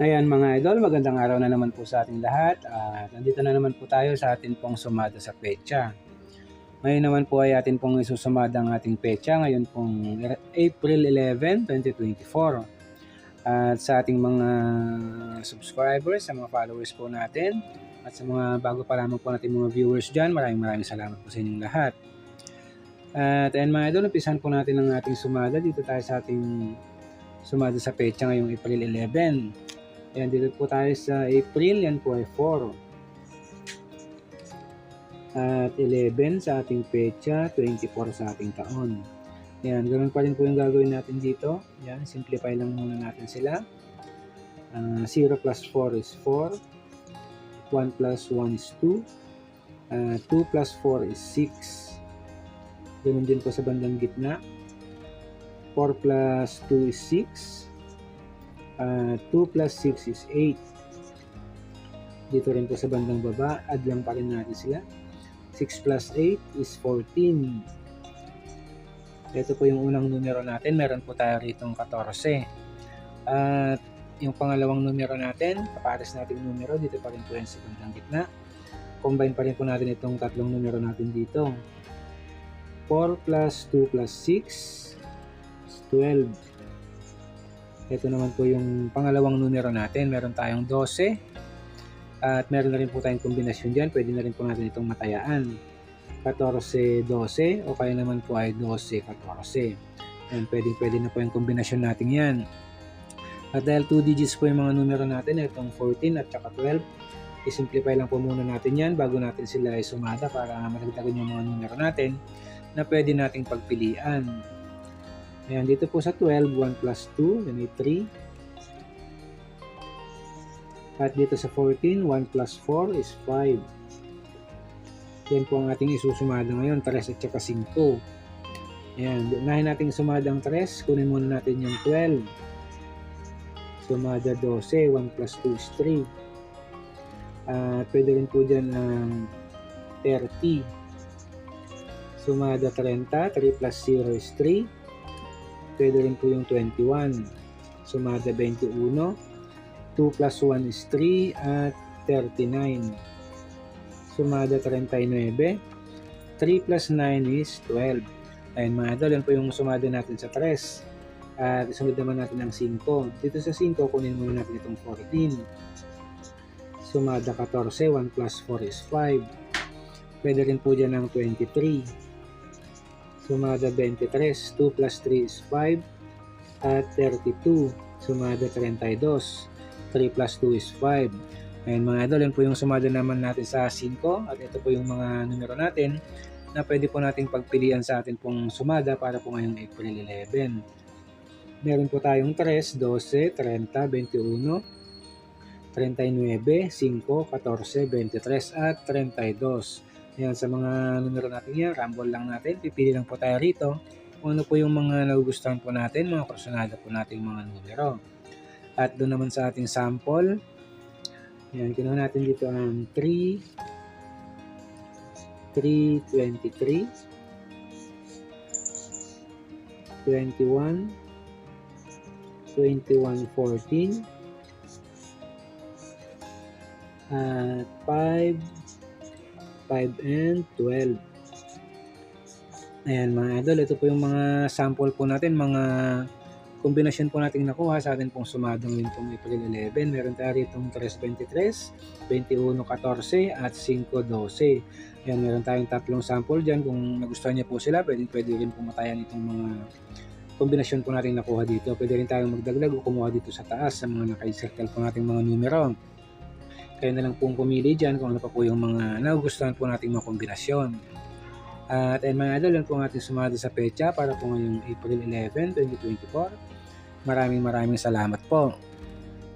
Ayan mga idol, magandang araw na naman po sa ating lahat. At nandito na naman po tayo sa atin pong sumada sa pecha. Ngayon naman po ay atin pong isusumada ang ating pecha ngayon pong April 11, 2024. At sa ating mga subscribers, sa mga followers po natin, at sa mga bago pa lamang po natin mga viewers dyan, maraming maraming salamat po sa inyong lahat. At ayan mga idol, umpisan po natin ang ating sumada. Dito tayo sa ating sumada sa pecha ngayong April 11. Ayan, dito po tayo sa April, yan po ay 4. At 11 sa ating pecha, 24 sa ating taon. Ayan, ganun pa rin po yung gagawin natin dito. Ayan, simplify lang muna natin sila. Uh, 0 plus 4 is 4. 1 plus 1 is 2. Uh, 2 plus 4 is 6. Ganun din po sa bandang gitna. 4 plus 2 is 6. Uh, 2 plus 6 is 8. Dito rin po sa bandang baba, add lang pa rin natin sila. 6 plus 8 is 14. Ito po yung unang numero natin. Meron po tayo rito 14. At yung pangalawang numero natin, kapares natin yung numero, dito pa rin po yan sa bandang gitna. Combine pa rin po natin itong tatlong numero natin dito. 4 plus 2 plus 6 is 12. Ito naman po yung pangalawang numero natin. Meron tayong 12. At meron na rin po tayong kombinasyon dyan. Pwede na rin po natin itong matayaan. 14-12 o kaya naman po ay 12-14. Yan, pwede, pwede na po yung kombinasyon natin yan. At dahil 2 digits po yung mga numero natin, itong 14 at saka 12, isimplify lang po muna natin yan bago natin sila isumada para madagdagan yung mga numero natin na pwede nating pagpilian. Ayan, dito po sa 12, 1 plus 2, yan ay 3. At dito sa 14, 1 plus 4 is 5. Yan po ang ating isusumada ngayon, 3 at saka 5. Ayan, unahin natin sumada ang 3, kunin muna natin yung 12. Sumada 12, 1 plus 2 is 3. At pwede rin po dyan ng 30. Sumada 30, 3 plus 0 is 3 pwede rin po yung 21. Sumada 21. 2 plus 1 is 3 at 39. Sumada 39. 3 plus 9 is 12. Ayun mga idol, yan po yung sumada natin sa 3. At isunod naman natin ang 5. Dito sa 5, kunin muna natin itong 14. Sumada 14, 1 plus 4 is 5. Pwede rin po dyan ng 23 sumada 23, 2 plus 3 is 5, at 32, sumada 32, 3 plus 2 is 5. Ayan mga idol, yan po yung sumada naman natin sa 5 at ito po yung mga numero natin na pwede po nating pagpilian sa atin pong sumada para po ngayong April 11. Meron po tayong 3, 12, 30, 21, 39, 5, 14, 23 at 32. Yan, sa mga numero natin yan, rumble lang natin. Pipili lang po tayo rito kung ano po yung mga nagugustuhan po natin, mga personada po nating mga numero. At doon naman sa ating sample, yan, kinuha natin dito ang 3, 323, 21, 2114, at 5, 5 and 12. Ayan mga idol, ito po yung mga sample po natin, mga kombinasyon po natin nakuha sa atin pong sumadong yun pong April 11. Meron tayo rito 3.23, 21.14 at 5.12. Ayan, meron tayong tatlong sample dyan. Kung nagustuhan niya po sila, pwede, pwede rin pumatayan itong mga kombinasyon po natin nakuha dito. Pwede rin tayong magdagdag o kumuha dito sa taas sa mga naka-circle po nating mga numero. Kayo na lang pong pumili dyan kung ano pa po yung mga nagugustuhan po nating mga kombinasyon. At ayun mga idol, yan po ang ating sumada sa pecha para po ngayong April 11, 2024. Maraming maraming salamat po.